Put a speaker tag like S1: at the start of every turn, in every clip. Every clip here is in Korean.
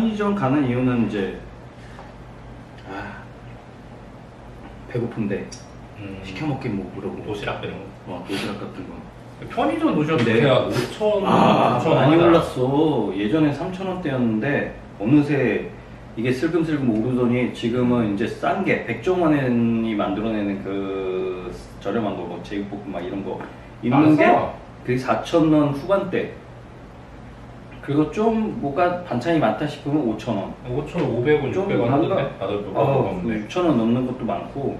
S1: 편의점 가는 이유는 이제 아 배고픈데
S2: 음,
S1: 시켜 먹긴 뭐 그러고
S2: 도시락 이런 거.
S1: 어, 도시락 같은 거.
S2: 편의점 도시락
S1: 네.
S2: 대략 5천
S1: 아
S2: 5천
S1: 많이 올랐어. 예전에 3천 원대였는데 어느새 이게 슬금슬금 오르더니 지금은 이제 싼 게 백종원이 만들어내는 그 저렴한 거, 뭐 제육볶음 막 이런 거 있는 게 그게 4천 원 후반대. 그리고 좀 뭐가 반찬이 많다 싶으면 5천 원.
S2: 5,500원,
S1: 좀
S2: 600원
S1: 뭔가-
S2: 하던데? 나도 몇번
S1: 어,
S2: 먹었는데
S1: 6천 원 넘는 것도 많고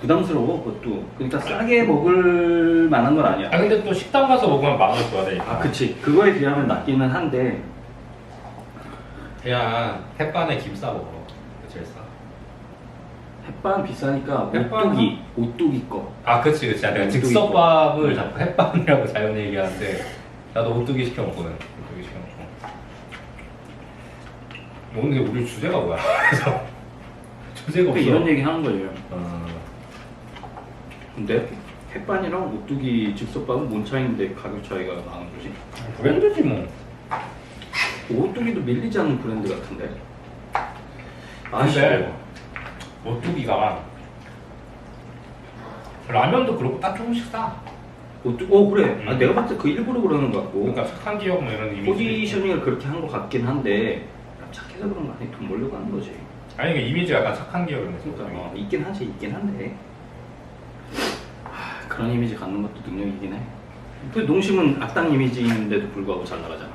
S1: 부담스러워 그것도. 그러니까 싸게 먹을 만한 건 아니야.
S2: 아 근데 또 식당 가서 먹으면 만원 줘야 되니까
S1: 아 그치. 그거에 비하면 낮기는 한데
S2: 그냥 햇반에 김 싸 먹어 그게 제일 싸.
S1: 햇반 비싸니까
S2: 햇반은?
S1: 오뚜기 오뚜기 거.
S2: 아 그치 그치 내가
S1: 오뚜기
S2: 즉석밥을 자꾸 햇반이라고 잘못 얘기하는데 나도 오뚜기 시켜 먹거든 오뚜기 시켜 먹고 오늘 우리 주제가 뭐야? 그래서 주제가 없어
S1: 이런 얘기 하는 거예요.
S2: 어,
S1: 근데 햇반이랑 오뚜기 즉석밥은 뭔 차이인데 가격 차이가 나는 거지?
S2: 브랜드지 뭐
S1: 오뚜기도 밀리지 않는 브랜드 같은데.
S2: 근데
S1: 아쉬워.
S2: 오뚜기가 라면도 그렇고 딱 조금씩 싸
S1: 오뚜, 어 그래. 아,
S2: 음.
S1: 내가 봤을 때 그 일부러 그러는 것 같고.
S2: 그러니까 착한 기업 뭐 이런 이미지
S1: 포지셔닝을 그렇게 한 것 같긴 한데 착해서 그런 거 아니 돈 벌려고 하는 거지.
S2: 아니 이게 이미지가 약간 착한 기업 이런 거
S1: 그러니까
S2: 있어
S1: 어, 있긴 하지 있긴 한데 하, 그런 이미지 갖는 것도 능력이긴 해. 그 농심은 악당 이미지인데도 불구하고 잘 나가잖아.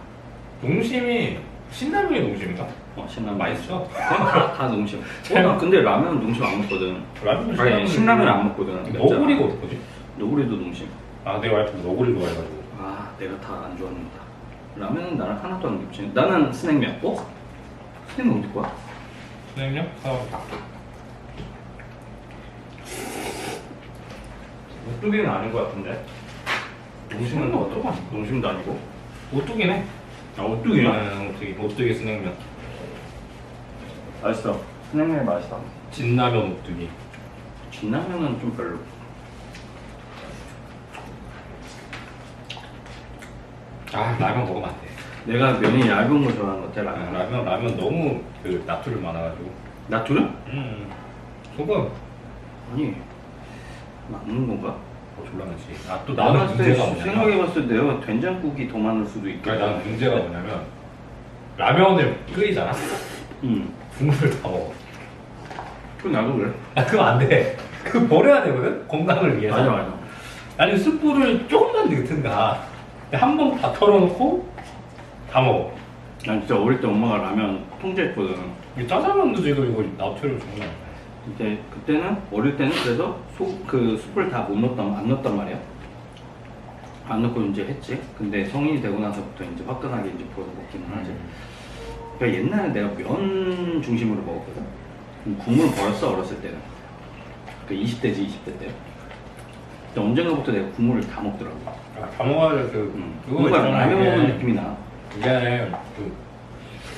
S2: 농심이 신라면이 농심인가?
S1: 어, 신라면
S2: 맛있어
S1: 다, 다 농심. 어, 나 근데 라면 농심 안 먹거든.
S2: 라면
S1: 아니 신라면 안 먹거든.
S2: 너구리가 어떡하지?
S1: 너구리도 농심.
S2: 아 내 와이프 너구리 좋아해가지고
S1: 아 내가 다 안 좋아합니다. 라면은 나랑 하나도 안 겹치네. 나는 스낵면. 어? 스낵면 어디 거야?
S2: 선생님요? 사와보다
S1: 오뚜기는 아닌 것 같은데. 농심은
S2: 뭐
S1: 어떤 거? 농심도 아니고.
S2: 오뚜기네
S1: 아 오뚜기야?
S2: 음, 오뚜기 오뚜기 스낵면
S1: 맛있어. 스낵면이 맛있어.
S2: 진라면 오뚜기
S1: 진라면은 좀 별로.
S2: 아 라면 먹으면 안 돼
S1: 내가 면이 얇은 거 좋아하는 것 같아
S2: 아,
S1: 라면.
S2: 라면 라면 너무 그 나트륨 많아가지고
S1: 나트륨?
S2: 음 소금
S1: 아니 맞는 건가?
S2: 어 졸라 많지 아또 나는
S1: 봤을 때
S2: 문제가 뭐냐면
S1: 생각해봤을 때 내가 된장국이 더 많을 수도 있겠다.
S2: 그러니까 나는 문제가 뭐냐면 라면을 끓이잖아
S1: 응.
S2: 국물을 다 먹어
S1: 그 나도 그래.
S2: 아 그거 안돼 그거 버려야 되거든 건강을 위해서
S1: 맞아 맞아.
S2: 아니 숯불을 조금만 넣든가 한 번 다 털어놓고 다 먹어
S1: 난 진짜 어릴 때 엄마가 라면 통제했거든.
S2: 이 짜장면도 지금 이거 나트륨 장난 아니야
S1: 이제 그때는 어릴 때는 그래서 속그 숯불 다 못 넣었단 안 넣었단 말이야. 안 넣고 이제 했지. 근데 성인이 되고 나서부터 이제 화끈하게 이제 보여 먹기는 하지. 그러니까 옛날에 내가 면 중심으로 먹었거든. 국물 버렸어 어렸을 때는. 그 20대지 20대 때. 근데 언젠가부터 내가 국물을 다 먹더라고.
S2: 아, 다 먹어야 그
S1: 음.
S2: 그거
S1: 뭔가
S2: 있잖아,
S1: 라면
S2: 이게.
S1: 먹는 느낌이 나.
S2: 이게 그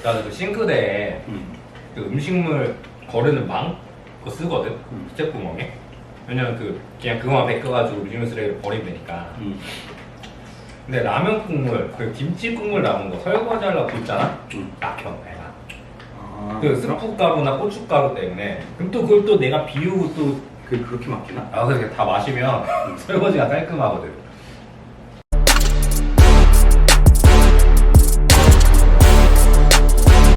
S2: 나도 그 싱크대에
S1: 음.
S2: 그 음식물 거르는 망 그거 쓰거든
S1: 음.
S2: 스텝 구멍에 왜냐면 그 그냥 그거만 벗겨가지고 음식물 쓰레기를 버리면 되니까
S1: 음.
S2: 근데 라면 국물 그 김치 국물 남은 거 설거지 하려고 붓잖아
S1: 음.
S2: 막혀 내가
S1: 아,
S2: 그 스프 가루나 고춧 가루 때문에 그럼 또 그걸 또 내가 비우고 또
S1: 그 그렇게 막히나?
S2: 아, 그래서 다 마시면 설거지가 깔끔하거든.